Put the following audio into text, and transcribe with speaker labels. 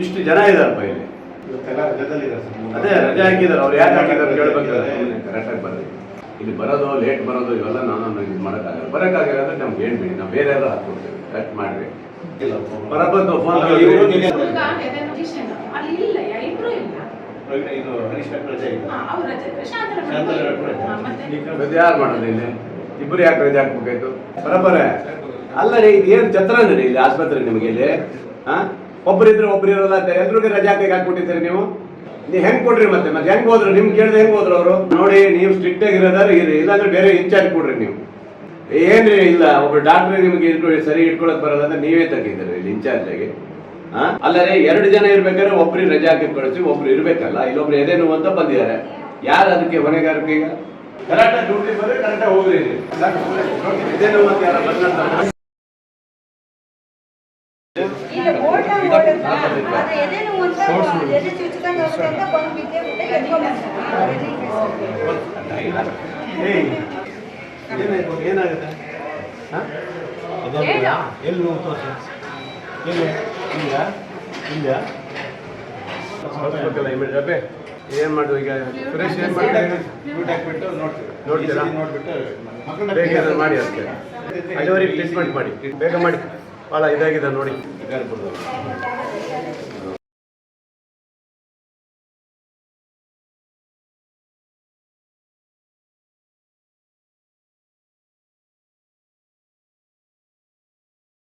Speaker 1: ಇಷ್ಟು ಜನ ಇದಾರಪ್ಪ ಇಲ್ಲಿ
Speaker 2: ಇವತ್ತೆಲ್ಲ
Speaker 1: ಅದೇ ರಜೆ ಹಾಕಿದಾರೆ ಅವ್ರು ಯಾಕೆ ಹಾಕಿದಾರೆ ಕೇಳಬೇಕಾದ್ರೆ ಕರೆಕ್ಟಾಗಿ ಬರ್ರಿ ಇಲ್ಲಿ ಬರೋದು ಲೇಟ್ ಬರೋದು ಇವೆಲ್ಲ ನಾನು ಇದು ಮಾಡೋಕ್ಕಾಗಲ್ಲ. ಬರೋಕ್ಕಾಗಲ್ಲ ಅಂದ್ರೆ ನಮ್ಗೆ ಹೇಳ್ಬಿಡಿ ನಾವು ಬೇರೆ ಯಾರು ಹಾಕ್ಕೊಡ್ತೇವೆ. ಕರೆಕ್ಟ್ ಮಾಡ್ರಿ.
Speaker 2: ಇಲ್ಲ
Speaker 1: ಬರಬಂದು ಫೋನ್
Speaker 2: ಇದು
Speaker 1: ಯಾರು ಮಾಡೋದು ಇಲ್ಲಿ? ಇಬ್ಬರು ಯಾಕೆ ರಜೆ ಹಾಕ್ಬೇಕಾಯ್ತು? ಬರಬರ ಅಲ್ಲ ರೀ ಇದು ಏನು ಛತ್ರ ಅಂದ್ರೆ ಇಲ್ಲಿ ಆಸ್ಪತ್ರೆ ನಿಮಗೆ ಇಲ್ಲಿ? ಹಾ? ಒಬ್ರಿದ್ರೆ ಒಬ್ರು ಇರೋಲ್ಲ ಅಂತ ಎಲ್ರಿಗೂ ರಜಾ ಹಾಕಿ ಹಾಕ್ಬಿಟ್ಟಿದ್ದೀರಿ ನೀವು ನೀವು ಹೆಂಗ್ ಕೊಡ್ರಿ ಮತ್ತೆ ಮತ್ತೆ ಹೆಂಗ್ ಹೋದ್ರು ನಿಮ್ ಕೇಳಿದ್ರೆ ಹೆಂಗ್ ಹೋದ್ರು ಅವರು ನೋಡಿ ನೀವು ಸ್ಟ್ರಿಕ್ಟ್ ಆಗಿರೋದಾದ್ರೆ ಇರಿ ಇಲ್ಲಾಂದ್ರೆ ಬೇರೆ ಇನ್ಚಾರ್ಜ್ ಕೊಡ್ರಿ ನೀವು ಏನ್ರಿ ಇಲ್ಲ ಒಬ್ರು ಡಾಕ್ಟರ್ ನಿಮ್ಗೆ ಇಟ್ಕೊಳ್ಳಿ ಸರಿ ಇಟ್ಕೊಳಕ್ ಬರಲ್ಲ ಅಂದ್ರೆ ನೀವೇ ತಗಿದ್ರಿ ಇಲ್ಲಿ ಇನ್ಚಾರ್ಜ್ ಆಗಿ ಅಲ್ಲದೆ ಎರಡು ಜನ ಇರ್ಬೇಕಾದ್ರೆ ಒಬ್ರಿಗೆ ರಜೆ ಹಾಕಿ ಕಳಿಸಿ ಒಬ್ರು ಇರ್ಬೇಕಲ್ಲ ಇಲ್ಲೊಬ್ರು ನೋವು ಅಂತ ಬಂದಿದ್ದಾರೆ ಯಾರು ಅದಕ್ಕೆ ಹೊಣೆಗಾರಿಕೆ ಈಗ ಕರೆಕ್ಟಾಗಿ ಡ್ಯೂಟಿ ಬಂದ್ರೆ ಕರೆಕ್ಟಾಗಿ ಹೋಗ್ರಿ ಏನಾಗುತ್ತೆ.
Speaker 2: ಎಲ್ಲಿ ನೋವು ತೋರಿಸಿ? ಎಲ್ಲಿ? ಇಲ್ಲ ಇಲ್ಲ
Speaker 1: ಏನ್ ಮಾಡುದು ಈಗ? ಸುರೇಶ್ ಏನ್
Speaker 2: ಮಾಡಿ ಹಾಕ್ಬಿಟ್ಟು
Speaker 1: ನೋಡ್ತೀರಾ?
Speaker 2: ನೋಡ್ಬಿಟ್ಟು
Speaker 1: ಬೇಗ ಮಾಡಿ ಅದಕ್ಕೆ. ಅಲ್ಲಿವರೆಗೆ ಟ್ರೀಟ್ಮೆಂಟ್ ಮಾಡಿ. ಬೇಗ ಮಾಡಿ. ಭಾಳ ಇದಾಗಿದೆ ನೋಡಿ.